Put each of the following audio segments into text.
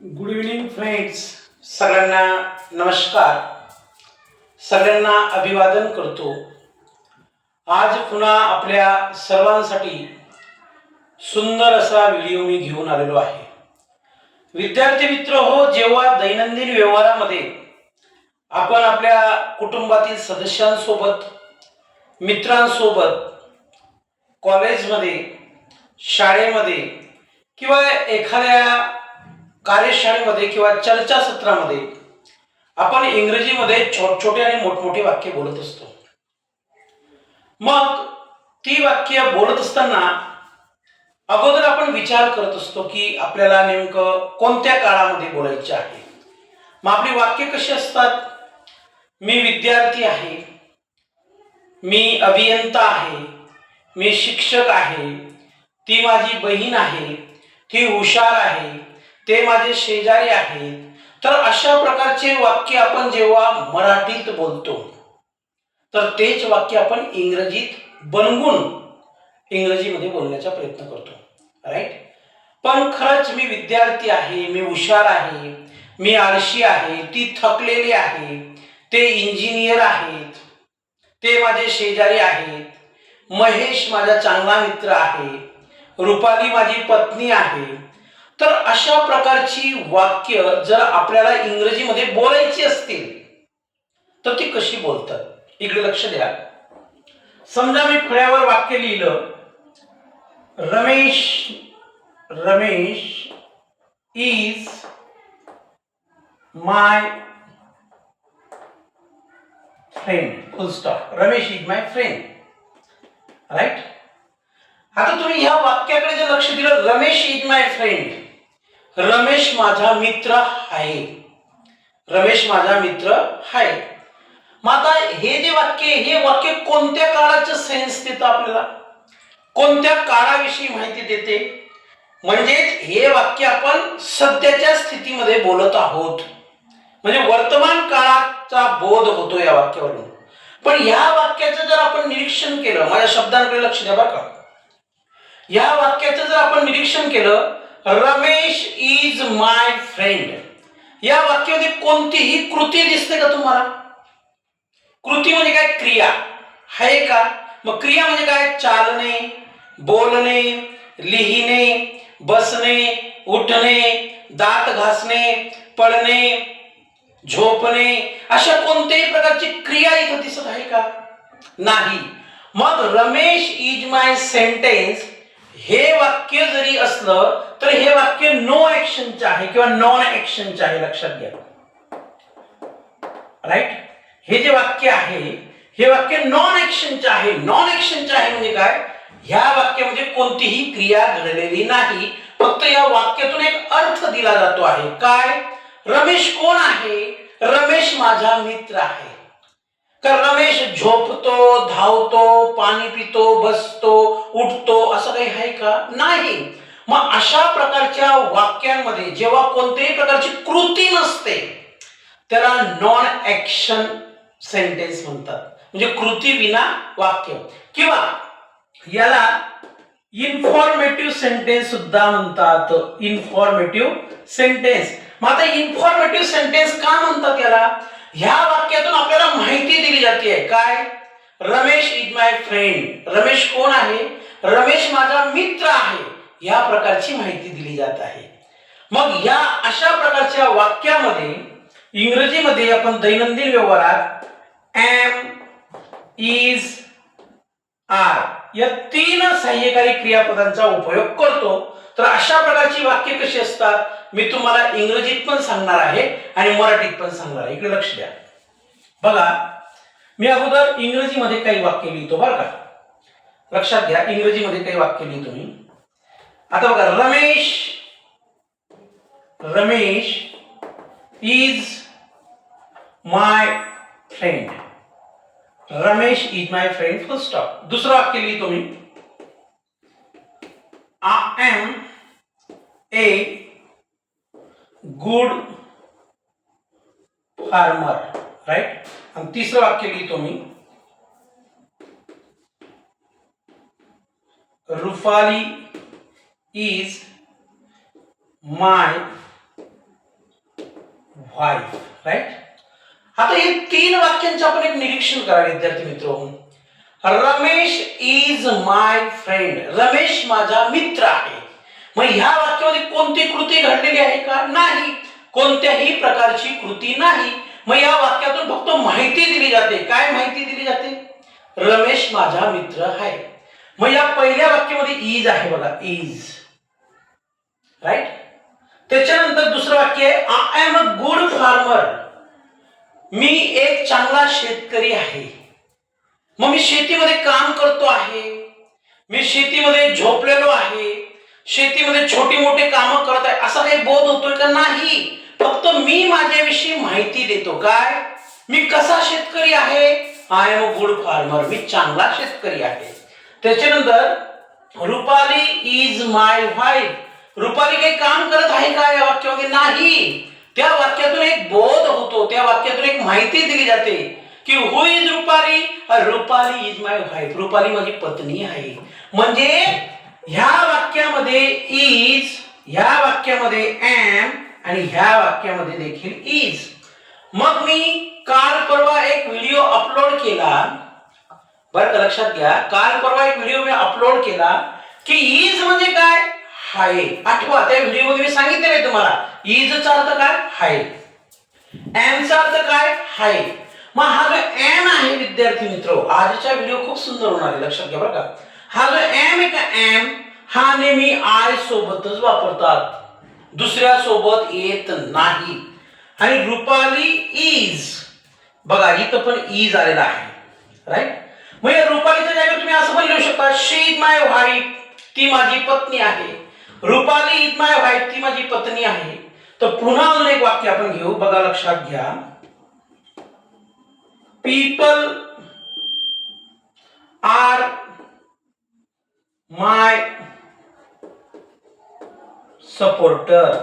Good evening friends सगळ्यांना नमस्कार. सगळ्यांना अभिवादन करतो. आज पुन्हा आपल्या सर्वांसाठी सुंदर असा व्हिडिओ मी घेऊन आलेलो आहे. विद्यार्थी मित्र हो जेव्हा दैनंदिन व्यवहारामध्ये आपण आपल्या कुटुंबातील सदस्यांसोबत मित्रांसोबत कॉलेजमध्ये शाळेमध्ये किंवा एखाद्या कार्यशाळेमध्ये किंवा चर्चासत्रामध्ये आपण इंग्रजीमध्ये छोट छोटे आणि मोठमोठे वाक्य बोलत असतो. मग ती वाक्य बोलत असताना अगोदर आपण विचार करत असतो की आपल्याला नेमकं कोणत्या काळामध्ये बोलायचे आहे? मग आपली वाक्य कशी असतात? मी विद्यार्थी आहे. मी अभियंता आहे. मी शिक्षक आहे. ती माझी बहीण आहे. ती हुशार आहे. ते माझे शेजारी आहेत. तर अशा प्रकारचे वाक्य आपण जेव्हा मराठीत बोलतो तर तेच वाक्य आपण इंग्रजीत बनवून इंग्रजीमध्ये बोलण्याचा प्रयत्न करतो. राईट पण खरंच मी विद्यार्थी आहे मी हुशार आहे मी आळशी आहे ती थकलेली आहे ते इंजिनियर आहेत ते माझे शेजारी आहेत महेश माझा चांगला मित्र आहे रुपाली माझी पत्नी आहे तर अशा प्रकारची वाक्य जर आपल्याला इंग्रजीमध्ये बोलायची असतील तर ती कशी बोलतात? इकडे लक्ष द्या. समजा मी फळ्यावर वाक्य लिहिलं Ramesh Ramesh is my friend full stop Ramesh is my friend right आता तुम्ही ह्या वाक्याकडे जर लक्ष दिलं Ramesh is my friend Ramesh माझा मित्र आहे. रमेश माझा मित्र आहे. मग आता हे जे वाक्य हे वाक्य कोणत्या काळाचं सेन्स देतं आपल्याला? कोणत्या काळाविषयी माहिती देते? म्हणजेच हे वाक्य आपण सध्याच्या स्थितीमध्ये बोलत आहोत. म्हणजे वर्तमान काळाचा बोध होतो या वाक्यावरून. पण या वाक्याचं जर आपण निरीक्षण केलं माझ्या शब्दांकडे लक्ष द्या बरं का. या वाक्याचं जर आपण निरीक्षण केलं रमेश इज माय फ्रेंड. या वाक्यामध्ये कोणतीही कृती दिसते का तुम्हाला? कृती म्हणजे काय? क्रिया. आहे का? मग क्रिया म्हणजे काय? चालणे बोलणे लिहिणे बसणे उठणे दात घासणे पडणे झोपणे अशा कोणत्याही प्रकारची क्रिया इथं दिसत आहे का? नाही. मग रमेश इज माय सेंटेन्स. हे वाक्य जरी असलं तर हे वाक्य नो ऍक्शनचे आहे किंवा नॉन ऍक्शनचे आहे लक्षात घ्या. राईट हे जे वाक्य आहे हे वाक्य नॉन ऍक्शनचे आहे. नॉन ऍक्शनचे आहे म्हणजे काय? ह्या वाक्यामध्ये कोणतीही क्रिया घडलेली नाही. फक्त या वाक्यातून एक अर्थ दिला जातो आहे. काय? रमेश कोण आहे? रमेश माझा मित्र आहे. तर रमेश झोपतो धावतो पाणी पितो बसतो उठतो असं काही आहे का? नाही. मग अशा प्रकारच्या वाक्यांमध्ये जेव्हा कोणत्याही प्रकारची कृती नसते त्याला नॉन ऍक्शन सेंटेन्स म्हणतात. म्हणजे कृती विना वाक्य. किंवा याला इन्फॉर्मेटिव्ह सेंटेन्स सुद्धा म्हणतात. इन्फॉर्मेटिव्ह सेंटेन्स मग आता इन्फॉर्मेटिव्ह सेंटेन्स का म्हणतात याला? ह्या वाक्यातून आपल्याला माहिती दिली जाते. काय? Ramesh is my friend Ramesh कोण आहे? रमेश माझा मित्र आहे. या प्रकारची माहिती दिली जात आहे. मग या अशा प्रकारच्या वाक्यामध्ये इंग्रजीमध्ये आपण दैनंदिन व्यवहारात एम इज आर या तीन सहाय्यकारी क्रियापदांचा उपयोग करतो. तर अशा प्रकारची वाक्य कशी असतात? मी तुम्हाला इंग्रजीत पण सांगणार आहे आणि मराठीत पण सांगणार आहे. इकडे लक्ष द्या. बघा मी अगोदर इंग्रजीमध्ये काही वाक्य लिहितो बरं का? लक्षात घ्या इंग्रजीमध्ये काही वाक्य लिहितो मी. आता बघा Ramesh Ramesh is my friend Ramesh is my friend full stop दुसरं वाक्य लिहितो मी. I am a good farmer right आणि तिसरं वाक्य लिहितो मी. Rupali is my wife right आता हे तीन वाक्यांचं आपण एक निरीक्षण करा विद्यार्थी मित्र Ramesh is my friend Ramesh माझा मित्र आहे. मग ह्या वाक्यामध्ये कोणती कृती घडलेली आहे का? नाही. कोणत्याही प्रकारची कृती नाही. मग या वाक्यातून फक्त माहिती दिली जाते. काय माहिती दिली जाते? रमेश माझा मित्र आहे. मग या पहिल्या वाक्यामध्ये इज आहे बघा. इज राईट त्याच्यानंतर दुसरं वाक्य आहे I am a good farmer मी एक चांगला शेतकरी आहे. मग मी शेतीमध्ये काम करतो आहे. मी शेतीमध्ये झोपलेलो आहे. शेतीमध्ये छोटी मोठी कामं करत आहे. असा काही बोध होतोय का? नाही. फक्त मी माझ्याविषयी माहिती देतो. काय? मी कसा शेतकरी आहे? I am a good farmer मी चांगला शेतकरी आहे. त्याच्यानंतर Rupali is my wife Rupali काही काम करत आहे का या वाक्यामध्ये नाही. त्या वाक्यातून एक बोध होतो. त्या वाक्यातून एक माहिती दिली जाते. की who is Rupali Rupali is my wife Rupali माझी पत्नी आहे. म्हणजे ह्या वाक्यामध्ये इज ह्या वाक्यामध्ये एम आणि ह्या वाक्यामध्ये देखील इज मग मी काल परवा एक व्हिडिओ अपलोड केला. बरं का लक्षात घ्या. काल परवा एक व्हिडिओ मी अपलोड केला की इज म्हणजे काय? हाय. आठवा त्या व्हिडिओमध्ये मी सांगितलेलं आहे तुम्हाला. इजचा अर्थ काय? हाय. एमचा अर्थ काय? हाय. मग हा जो एम आहे विद्यार्थी मित्र आजच्या व्हिडिओ खूप सुंदर होणार आहे लक्षात घ्या बरं का. हा जो एम आहे का एम हा नेहमी आय सोबतच वापरतात. दुसऱ्या सोबत येत नाही. आणि रुपाली इज बघा इथं पण इज आलेला आहे. राईट मग या रुपालीच्या जागेवर तुम्ही असं पण लिहू शकता शी इज माय व्हाईट ती माझी पत्नी आहे. रुपाली इज माय व्हाईट ती माझी पत्नी आहे. तर पुन्हा अजून एक वाक्य आपण घेऊ बघा लक्षात घ्या. People are my supporter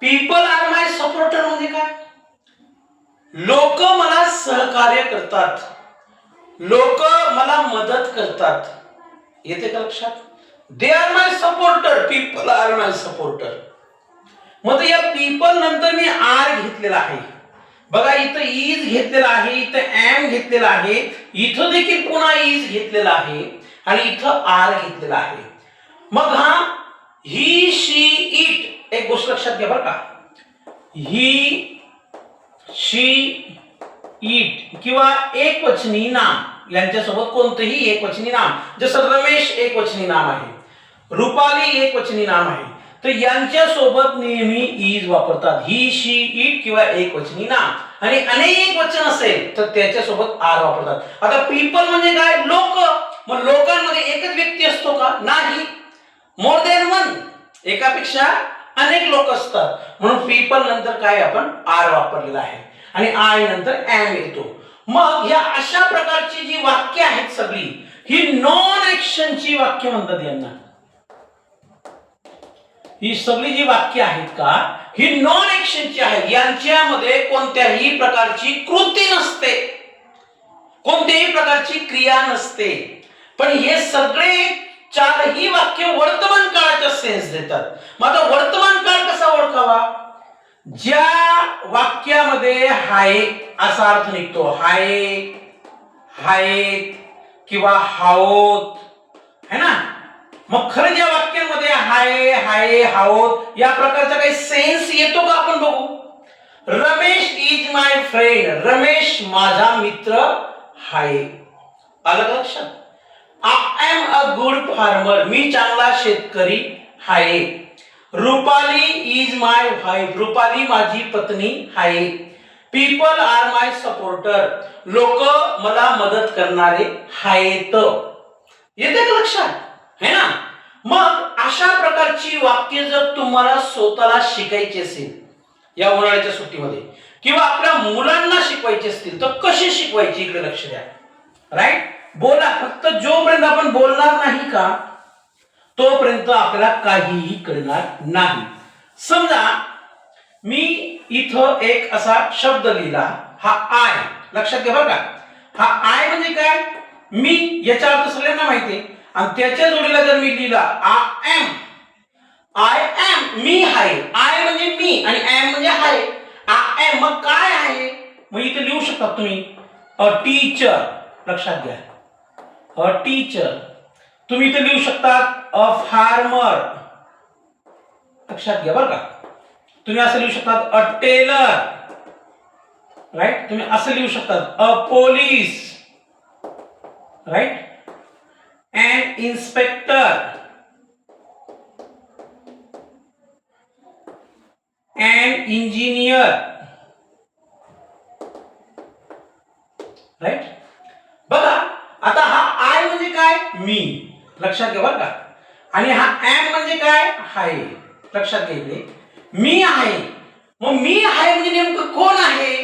people are my supporter म्हणजे काय? लोक मला सहकार्य करतात. लोक मला मदत करतात. येते का लक्षात? They are my supporter people are my supporter मग या पीपल नंतर मी आर घेतलेला आहे. बघा इथं इज घेतलेला आहे इथं एम घेतलेला आहे इथं देखील पुन्हा इज घेतलेला आहे आणि इथं आर घेतलेला आहे. मग हा ही शी इट एक गोष्ट लक्षात घ्या बरं का. ही शी इट किंवा एकवचनी नाम यांच्यासोबत कोणतंही एकवचनी नाम. जसं रमेश एकवचनी नाम आहे रुपाली एकवचनी नाम आहे तर यांच्या सोबत नेहमी इज वापरतात. ही शी इट किंवा एक वचनी ना. आणि अनेक वचन असेल तर त्याच्यासोबत आर वापरतात. आता पीपल म्हणजे काय? लोक. मग लोकांमध्ये एकच व्यक्ती असतो का? नाही. मोर देन वन एकापेक्षा अनेक लोक असतात. म्हणून पीपल नंतर काय आपण? आर वापरलेला आहे. आणि आय नंतर एम येतो. मग या अशा प्रकारची जी वाक्य आहेत सगळी ही नॉन ऍक्शनची वाक्य म्हणतात यांना. ही सगळी जी वाक्य आहेत का ही नॉन ऍक्शनची आहेत यांच्यामध्ये कोणत्याही प्रकारची कृती नसते. कोणत्याही प्रकारची क्रिया नसते. पण हे सगळे चारही वाक्य वर्तमान काळाचा सेन्स देतात. मग आता वर्तमान काळ कसा ओळखावा? ज्या वाक्यामध्ये हाय असा अर्थ निघतो. हाय हाय किंवा हाओत. है ना? मग खरं ज्या वाक्यांमध्ये हाय हाय हाओत या प्रकारचा काही सेन्स येतो का आपण बघू? Ramesh is my friend Ramesh माझा मित्र हाय. आलं का लक्षात? I am a good farmer मी चांगला शेतकरी हाय. Rupali is my wife Rupali माझी पत्नी आहे पीपल आर माय सपोर्टर लोक मला मदत करणारे आहेत येते का लक्षात? है ना? मग अशा प्रकारची वाक्य जर तुम्हाला स्वतःला शिकायची असेल या उन्हाळ्याच्या सुट्टीमध्ये किंवा आपल्या मुलांना शिकवायची असतील तर कशी शिकवायची? इकडे लक्ष द्या. राईट बोला. फक्त जोपर्यंत आपण बोलणार नाही का तोपर्यंत आपल्याला काहीही कळणार नाही. समजा मी इथं एक असा शब्द लिहिला हा आय लक्षात घ्या बरं का. हा आय म्हणजे काय? मी याचा अर्थ सगळ्यांना माहिती आहे. आणि त्याच्या जोडीला जर मी लिहिला आय एम. आय एम मी हाय आय म्हणजे मी आणि एम म्हणजे हाय. लिहू शकता तुम्ही. A teacher. लक्षात घ्या. A teacher. तुम्ही इथे लिहू शकता अ फार्मर. लक्षात घ्या बरं का. तुम्ही असं लिहू शकतात अ टेलर. राईट तुम्ही असं लिहू शकतात a police. Right and inspector. And engineer right बघा आता हा आय म्हणजे काय? मी. लक्षात घ्या बरं का. आणि हा एम म्हणजे काय? हाय. लक्षात घ्या इकडे. मी आहे. मग मी आहे म्हणजे नेमकं कोण आहे?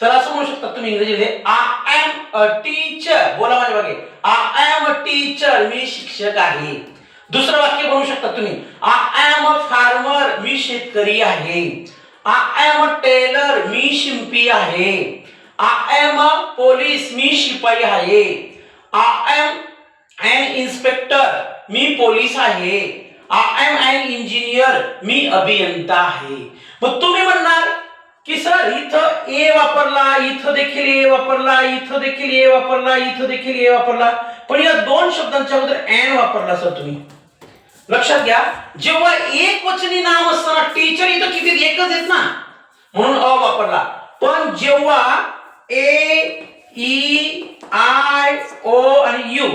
तर असं म्हणू शकता तुम्ही इंग्रजीमध्ये आय एम अ टीचर बोला माझ्या मागे. आय एम अ टीचर मी शिक्षक आहे. दुसरं वाक्य बनवू शकता तुम्ही. आय एम अ फार्मर मी शेतकरी आहे. आय एम अ टेलर मी शिंपी आहे. आय एम अ पोलीस मी शिपाई आहे. आय एम अन इन्स्पेक्टर मी पोलीस आहे. आय एम अँड इंजिनियर मी अभियंता आहे. मग तुम्ही म्हणणार की सर इथं ए वापरला इथं देखील ए वापरला इथं देखील ए वापरला इथं देखील ए वापरला. पण या दोन शब्दांच्या अगोदर एन वापरला सर तुम्ही. लक्षात घ्या जेव्हा एक वचनी नाम असताना टीचर इथं किती एकच येत ना? म्हणून अ वापरला. पण जेव्हा ए ई आय ओ आणि यू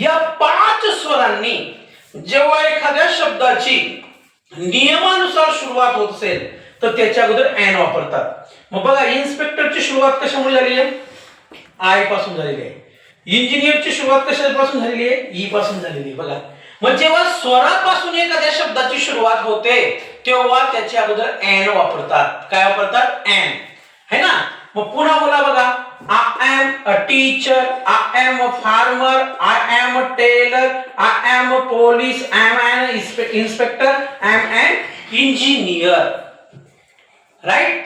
या पाच स्वरांनी जेव्हा एखाद्या शब्दाची नियमानुसार सुरुवात होत असेल तर त्याच्या अगोदर एन वापरतात. मग बघा इन्स्पेक्टरची सुरुवात कशामुळे झालेली आहे? आयपासून झालेली आहे. इंजिनियरची सुरुवात कशापासून झालेली आहे? ई पासून झालेली आहे. बघा. मग जेव्हा स्वरापासून एखाद्या शब्दाची सुरुवात होते तेव्हा त्याच्या अगोदर एन वापरतात. काय वापरतात? एन है ना? मग पुन्हा बोला बघा. I am a teacher I am a farmer I am a tailor I am a police I am an inspector I am an engineer right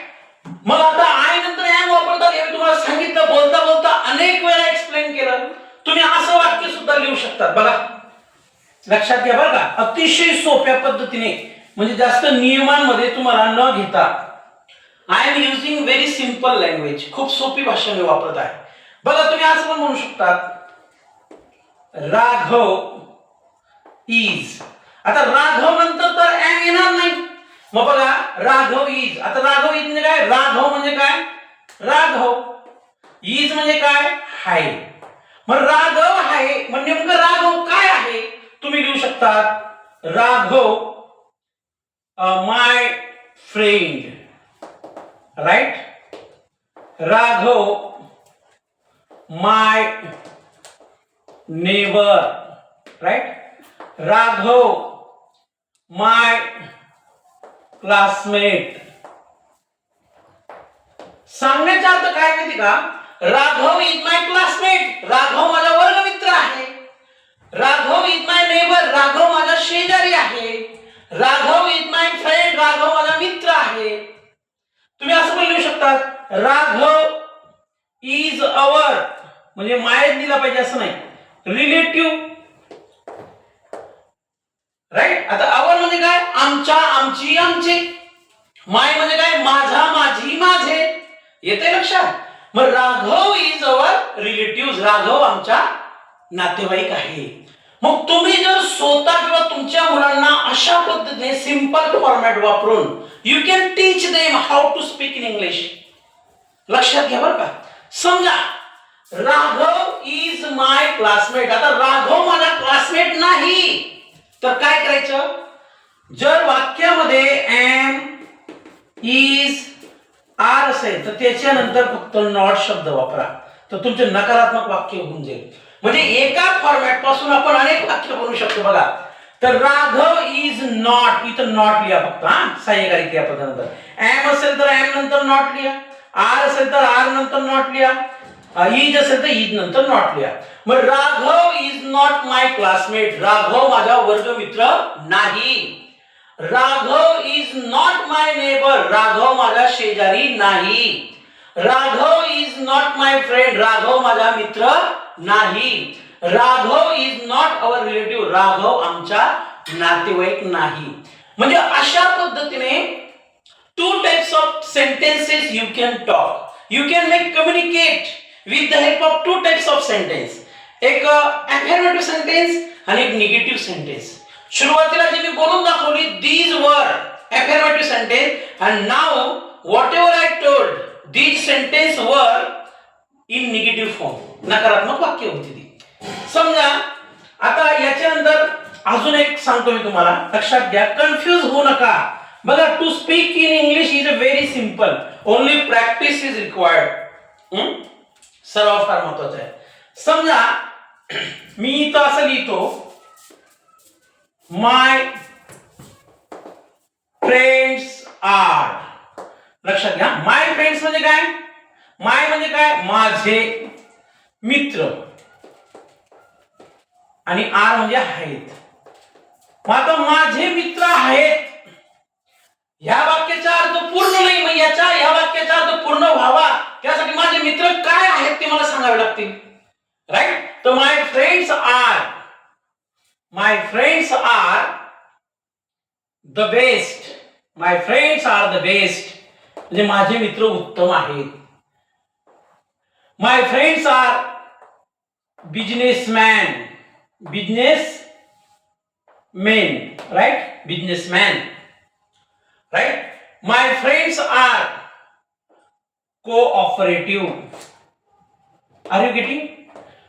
मग आता आय नंतर एम वापरतात. हे मी तुम्हाला सांगितलं बोलता बोलता अनेक वेळा एक्सप्लेन केलं. तुम्ही असं वाक्य सुद्धा लिहू शकतात. बघा. लक्षात घ्या बरं का. अतिशय सोप्या पद्धतीने म्हणजे जास्त नियमांमध्ये तुम्हाला न घेता I am using very simple language खूप सोपी भाषा मी वापरत आहे. बघा तुम्ही असं पण म्हणू शकतात. राघव इज आता राघव नंतर तर एम येणार नाही. मग बघा राघव इज आता राघव इज म्हणजे काय? राघव म्हणजे काय? राघव. इज म्हणजे काय? हाय. मग राघव आहे मग नेमकं राघव काय आहे? तुम्ही लिहू शकतात Raghav my friend. Right? Raghav my neighbour. Right? Raghav my classmate सांगण्याचा अर्थ काय माहिती का? Raghav is my classmate Raghav माझा वर्गमित्र आहे. Raghav is my neighbour Raghav माझा शेजारी आहे. Raghav is my friend Raghav माझा मित्र आहे. तुम्ही असं पण लिहू शकतात राघव इज अवर म्हणजे मायच दिला पाहिजे असं नाही. रिलेटिव्ह राईट आता अवर म्हणजे काय? आमच्या आमची आमचे. माय म्हणजे काय? माझा माझी माझे. येते लक्षात? मग Raghav is our relative Raghav आमच्या नातेवाईक आहे. मग तुम्ही जर स्वतः किंवा तुमच्या मुलांना अशा पद्धतीने सिंपल फॉर्मॅट वापरून you can teach them how to speak in English लक्षात घ्या बरं का. समजा राघव इज माय क्लासमेट आता राघव माझा क्लासमेट नाही. तर काय करायचं? जर वाक्यामध्ये एम इज आर असेल तर त्याच्यानंतर फक्त नॉट शब्द वापरा. तर तुमचे नकारात्मक वाक्य होऊन जाईल. म्हणजे एका फॉर्मॅटपासून आपण अनेक वाक्य बनवू शकतो बघा. तर राघव इज नॉट इथं नॉट लिहा फक्त हा? सहाय्यकारी क्रियापदानंतर एम असेल तर एम नंतर नॉट लिहा. आर असेल तर आर नंतर नॉट लिहा. इज असेल तर इज नंतर नॉट लिहा. मग Raghav is not my classmate Raghav माझा वर्गमित्र नाही. Raghav is not my neighbour Raghav माझा शेजारी नाही. Raghav is not my friend Raghav माझा मित्र नाही. Raghav is not our relative Raghav आमचा नातेवाईक नाही. म्हणजे अशा पद्धतीने two types of sentences you can talk you can make communicate with the help of two types of sentence एक uh, अफर्मेटिव्ह सेंटेन्स आणि एक निगेटिव्ह सेंटेन्स सुरुवातीला जे मी बोलून दाखवली these were affirmative sentence and now whatever I told these sentence were in negative form नकारात्मक वाक्य होती ती. समजा आता याच्यानंतर अजून एक सांगतो मी तुम्हाला. लक्षात घ्या कन्फ्यूज होऊ नका. बघा to speak in English is a very simple only practice is required सराव फार महत्त्वाचा आहे. समजा मी इथं असं लिहितो माय फ्रेंड्स आर लक्षात घ्या माय फ्रेंड्स म्हणजे काय? माय म्हणजे काय? माझे मित्र. आणि आर म्हणजे आहेत. मग आता माझे मित्र आहेत. ह्या वाक्याचा अर्थ पूर्ण नाही मग याचा ह्या वाक्याचा अर्थ पूर्ण व्हावा. त्यासाठी माझे मित्र काय आहेत ते मला सांगावे लागतील. राईट तर my friends are my friends are the best my friends are the best म्हणजे माझे मित्र उत्तम आहेत. My friends are businessman business men right businessman right my friends are cooperative. Are you getting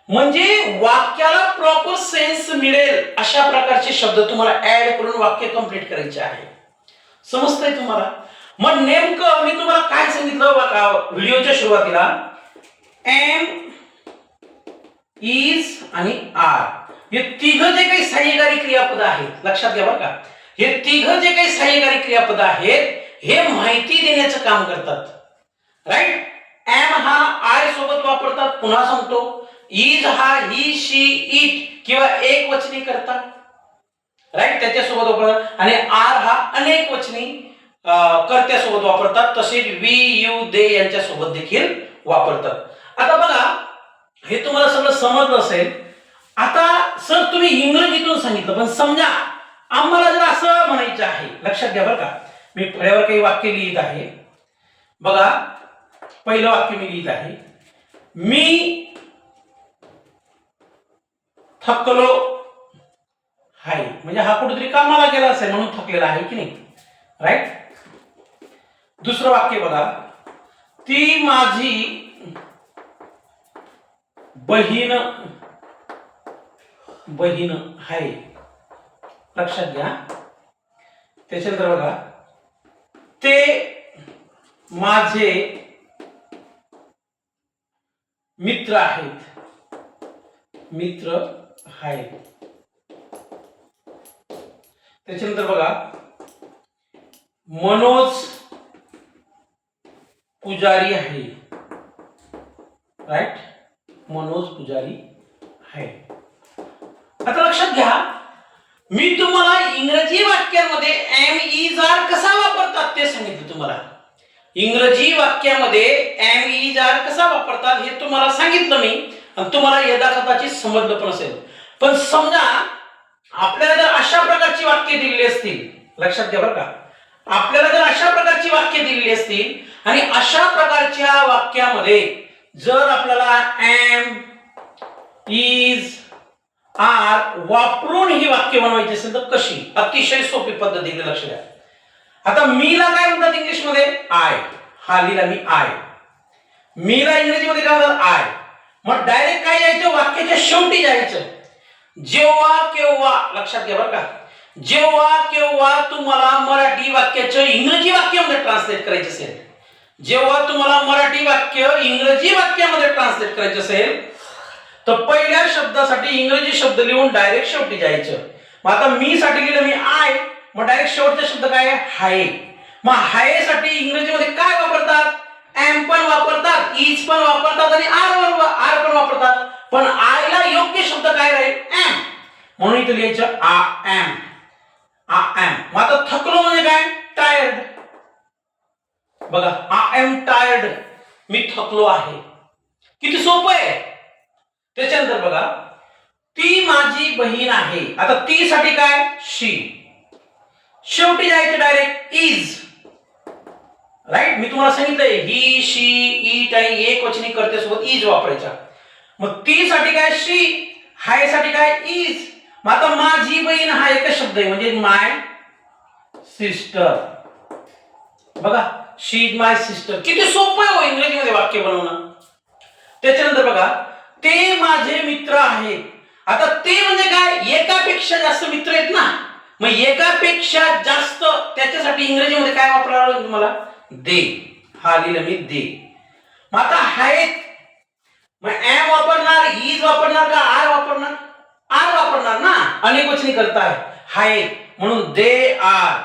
म्हणजे वाक्याला प्रॉपर सेन्स मिळेल अशा प्रकारचे शब्द तुम्हाला ऍड करून वाक्य कंप्लीट करायचे आहे. समजतंय तुम्हाला? मग नेमकं मी तुम्हाला काय सांगितलं हो व्हिडिओच्या सुरुवातीला? एम इज आणि आर हे तिघ जे काही सहाय्यकारी क्रियापद आहेत लक्षात घ्या बरं का. हे तिघ जे काही सहाय्यकारी क्रियापद आहेत हे माहिती देण्याचं काम करतात. राईट एम हा आय सोबत वापरतात पुन्हा सांगतो. इज हा ही शी इट किंवा एक वचनी करतात. राईट त्याच्यासोबत वापरतात. आणि आर हा अनेक वचनी कर्त्यासोबत वापरतात. तसेच वी यू दे यांच्या सोबत देखील वापरतात. आता बघा हे तुम्हाला सगळं समजलं असेल. आता सर तुम्ही इंग्रजीतून सांगितलं पण समजा आम्हाला जर असं म्हणायचं आहे लक्षात घ्या बरं का. मी फळ्यावर काही वाक्य लिहित आहे. बघा पहिलं वाक्य मी लिहित आहे. मी थकलो आहे. म्हणजे हा कुठेतरी कामाला गेला असेल म्हणून थकलेला आहे की नाही? राईट दुसरं वाक्य बघा. ती माझी बहीण बहीण आहे. लक्षात घ्या. त्याच्यानंतर बघा. ते माझे मित्र आहेत. मित्र आहेत. त्याच्यानंतर बघा मनोज पुजारी आहे. राईट मनोज पुजारी आहे. आता लक्षात घ्या मी तुम्हाला इंग्रजी वाक्यांमध्ये एम इज आर कसा वापरतात ते सांगितलं तुम्हाला. इंग्रजी वाक्यामध्ये एम इज आर कसा वापरतात हे तुम्हाला सांगितलं मी आणि तुम्हाला यथाकथाची समजलं पण असेल. पण समजा आपल्याला जर अशा प्रकारची वाक्य दिलेली असतील लक्षात घ्या बरं का. आपल्याला जर अशा प्रकारची वाक्य दिलेली असतील आणि अशा प्रकारच्या वाक्यामध्ये जर आपल्याला एम इज आर वापरून ही वाक्य बनवायची असेल तर कशी? अतिशय सोपी पद्धतीने लक्ष द्या. आता मीला काय म्हणतात इंग्लिशमध्ये आय हा लिहिला मी आय मीला इंग्रजीमध्ये काय म्हणतात? आय मग डायरेक्ट काय यायचं? वाक्याच्या शेवटी जायचं. जेव्हा केव्हा लक्षात घ्या बरं का. जेव्हा केव्हा तुम्हाला मराठी वाक्याचं इंग्रजी वाक्यामध्ये ट्रान्सलेट करायचं असेल जेव्हा तुम्हाला मराठी वाक्य इंग्रजी वाक्यामध्ये ट्रान्सलेट करायचं असेल तर पहिल्या शब्दासाठी इंग्रजी शब्द लिहून डायरेक्ट शेवटी जायचं. मग आता मी साठी लिहिलं मी आय मग डायरेक्ट शेवटचा शब्द काय आहे? हाय. मग हायसाठी इंग्रजीमध्ये काय वापरतात? एम पण वापरतात इज पण वापरतात आणि आर आर पण वापरतात. पण आयला योग्य शब्द काय राहील? एम म्हणून इथे लिहायचं आ एम आ एम मग आता थकलो म्हणजे काय? टायर्ड बघा आय एम टायर्ड मी थकलो आहे. किती सोपं आहे? त्याच्यानंतर बघा ती माझी बहीण आहे. आता ती साठी काय? शी शेवटी जायचं डायरेक्ट इज राईट मी तुम्हाला सांगितलंय ही शी इट आणि एक वचनी करते सोबत इज वापरायचा. मग ती साठी काय शी हायसाठी काय इज मग आता माझी बहीण हा एकच शब्द आहे म्हणजे माय सिस्टर बघा शी इज माय सिस्टर किती सोपं आहे हो इंग्रजीमध्ये वाक्य बनवणं. त्याच्यानंतर बघा ते माझे मित्र आहेत. आता ते म्हणजे काय? एकापेक्षा जास्त मित्र आहेत ना. मग एकापेक्षा जास्त त्याच्यासाठी इंग्रजीमध्ये काय वापरावं लागेल तुम्हाला? दे. हा लिहिलं मी दे. मग आता आहेत. मग एम वापरणार इज वापरणार का आर वापरणार? आर वापरणार ना? अनेक वचनी करताय. आहेत. म्हणून दे आर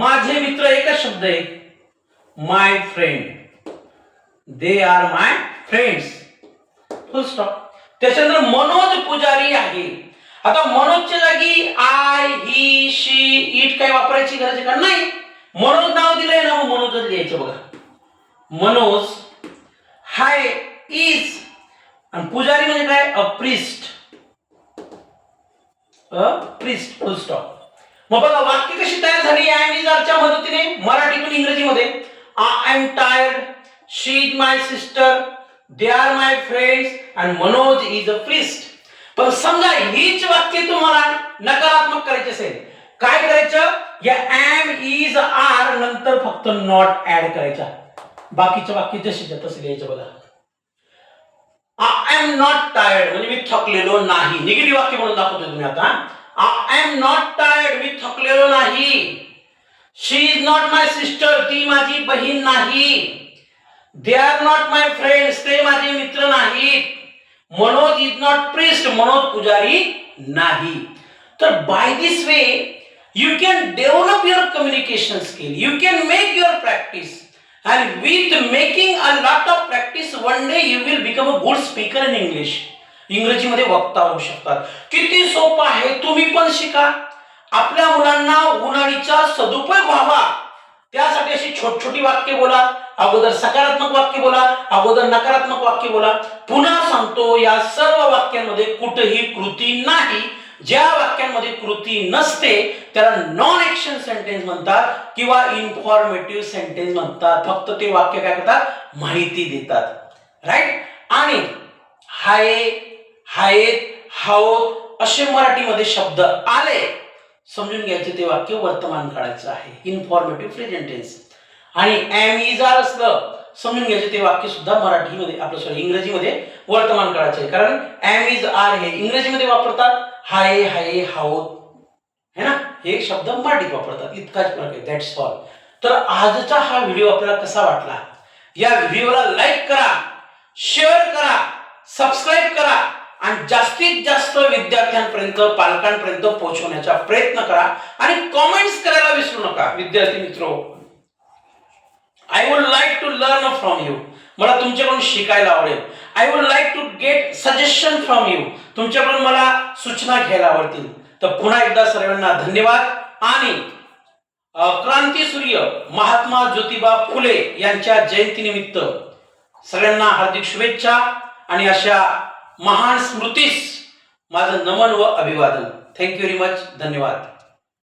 माझे मित्र एकच शब्द आहे. My friend they are my friends full stop त्याच्यानंतर मनोज पुजारी आहे. आता मनोजच्या जागी आय ही शी इट काय वापरायची गरज आहे का? नाही. मनोज नाव दिलंय ना मग मनोजच लिहायचं बघा. मनोज हाय इज आणि पुजारी म्हणजे काय? A priest a priest full stop मग बघा वाक्य कशी तयार झाली? आय एम इजच्या मदतीने मराठीतून इंग्रजीमध्ये. I am tired she is my sister they are my friends and Manoj is a priest पण समजा हीच वाक्य तुम्हाला नकारात्मक करायची असेल काय करायचं? या एम इज आर नंतर फक्त नॉट ऍड करायचा. बाकीच्या वाक्य जशीच्या तसं लिहायचं बघा. आय एम नॉट टायर्ड म्हणजे मी थकलेलो नाही. निगेटिव्ह वाक्य म्हणून दाखवतो तुम्ही आता. आय एम नॉट टायर्ड मी थकलेलो नाही. She is not my sister ती माझी बहीण नाही. They are not my friends ते माझे मित्र नाहीत. Manoj is not priest Manoj पुजारी नाही. तर by this way you can develop your communication skill you can make your practice and with making a lot of practice one day you will become a good speaker in English इंग्रजीमध्ये वक्ता होऊ शकतात. किती सोपं आहे तुम्ही पण शिका. आपल्या मुलांना उन्हाळीचा सदुपयोग छोट छोटी वाक्य बोला अगोदर सकारात्मक वाक्य बोला अगोदर नकारात्मक वाक्य बोला. पुन्हा सांगतो या सर्व वाक्यांमध्ये कुठेही कृती नाही. ज्या वाक्यांमध्ये कृती नसते त्याला नॉन ऍक्शन सेंटेन्स म्हणतात किंवा इन्फॉर्मेटिव्ह सेंटेन्स म्हणतात. फक्त ते वाक्य काय करतात? माहिती देतात. राईट आणि हाय हायेत हाओत असे मराठीमध्ये शब्द आले. समजून घ्यायचे ते वाक्य वर्तमान काळाचं आहे. इन्फॉर्मेटिव्ह प्रेझेंटेन्स आणि एम इज आर असलं समजून घ्यायचं ते वाक्य सुद्धा मराठीमध्ये आपलं सॉरी इंग्रजीमध्ये वर्तमान काळाचे आहे. कारण एम इज आर हे इंग्रजीमध्ये वापरतात. हाय हाय हाओत है ना? हे शब्द मराठीत वापरतात. इतकाच फरक आहे. दॅट्स ऑल तर आजचा हा व्हिडिओ आपल्याला कसा वाटला? या व्हिडिओला लाईक करा शेअर करा सबस्क्राईब करा आणि जास्तीत जास्त विद्यार्थ्यांपर्यंत पालकांपर्यंत पोहोचवण्याचा प्रयत्न करा. आणि कॉमेंट्स करायला विसरू नका. विद्यार्थी मित्र I would like to learn from you मला तुमच्याकडून शिकायला आवडेल. I would like to get suggestion from you तुमच्याकडून मला सूचना घ्यायला आवडतील. तर पुन्हा एकदा सर्वांना धन्यवाद. आणि क्रांती सूर्य महात्मा ज्योतिबा फुले यांच्या जयंतीनिमित्त सगळ्यांना हार्दिक शुभेच्छा आणि अशा महान स्मृतीस माझं नमन व अभिवादन. थँक्यू व्हेरी मच धन्यवाद.